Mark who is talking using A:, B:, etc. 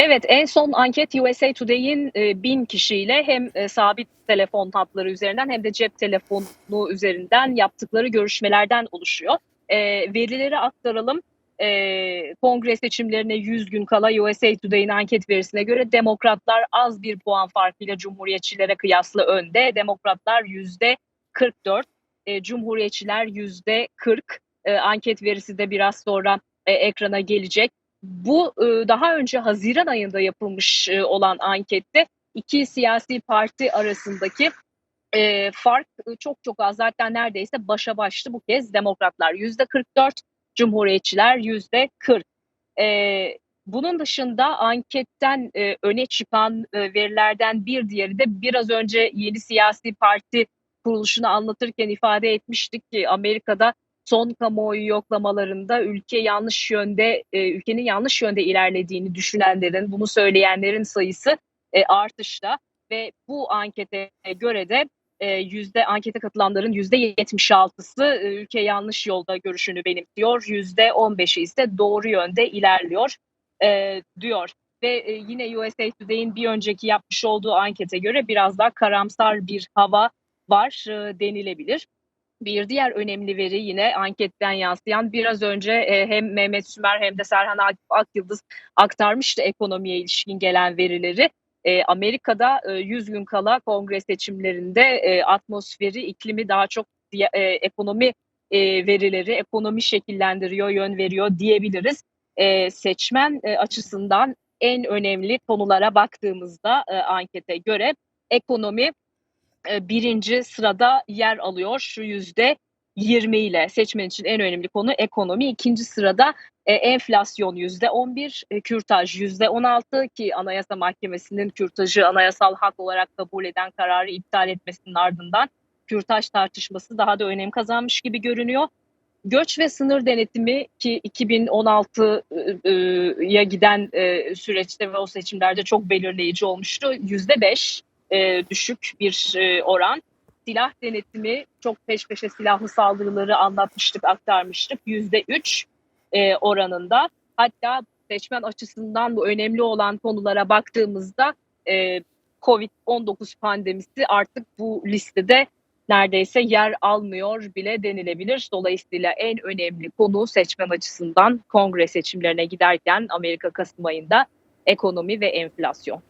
A: Evet, en son anket USA Today'in e, 1000 kişiyle hem e, sabit telefon hatları üzerinden hem de cep telefonu üzerinden yaptıkları görüşmelerden oluşuyor. E, verileri aktaralım. E, kongre seçimlerine 100 gün kala USA Today'in anket verisine göre demokratlar az bir puan farkıyla cumhuriyetçilere kıyasla önde. Demokratlar yüzde 44, e, cumhuriyetçiler yüzde 40. E, anket verisi de biraz sonra e, ekrana gelecek. Bu e, daha önce Haziran ayında yapılmış e, olan ankette iki siyasi parti arasındaki e, fark çok çok az. Zaten neredeyse başa başlı bu kez demokratlar yüzde 44, cumhuriyetçiler yüzde 40. E, bunun dışında anketten öne çıkan verilerden bir diğeri de biraz önce yeni siyasi parti kuruluşunu anlatırken ifade etmiştik ki Amerika'da son kamuoyu yoklamalarında ülke yanlış yönde e, ülkenin yanlış yönde ilerlediğini düşünenlerin, bunu söyleyenlerin sayısı e, artışta ve bu ankete göre de e, yüzde ankete katılanların yüzde 76'sı e, ülke yanlış yolda görüşünü benimsiyor, yüzde 15'i ise doğru yönde ilerliyor e, diyor. Ve e, yine USA Today'in bir önceki yapmış olduğu ankete göre biraz daha karamsar bir hava var e, denilebilir. Bir diğer önemli veri yine anketten yansıyan biraz önce e, hem Mehmet Sümer hem de Serhan Ak- Akyıldız aktarmıştı ekonomiye ilişkin gelen verileri. E, Amerika'da e, 100 gün kala kongre seçimlerinde e, atmosferi, iklimi daha çok ekonomi verileri, ekonomi şekillendiriyor, yön veriyor diyebiliriz. Seçmen açısından en önemli konulara baktığımızda ankete göre ekonomi e, birinci sırada yer alıyor şu yüzde 20 ile seçmen için en önemli konu ekonomi. İkinci sırada e, enflasyon yüzde 11, e, kürtaj yüzde 16 ki Anayasa Mahkemesi'nin kürtajı anayasal hak olarak kabul eden kararı iptal etmesinin ardından kürtaj tartışması daha da önem kazanmış gibi görünüyor. Göç ve sınır denetimi ki 2016'ya giden e, süreçte ve o seçimlerde çok belirleyici olmuştu. Yüzde 5 e, düşük bir e, oran. Silah denetimi çok peş peşe silahlı saldırıları anlatmıştık, aktarmıştık. Yüzde üç e, oranında. Hatta seçmen açısından bu önemli olan konulara baktığımızda e, Covid-19 pandemisi artık bu listede neredeyse yer almıyor bile denilebilir. Dolayısıyla en önemli konu seçmen açısından kongre seçimlerine giderken Amerika Kasım ayında ekonomi ve enflasyon.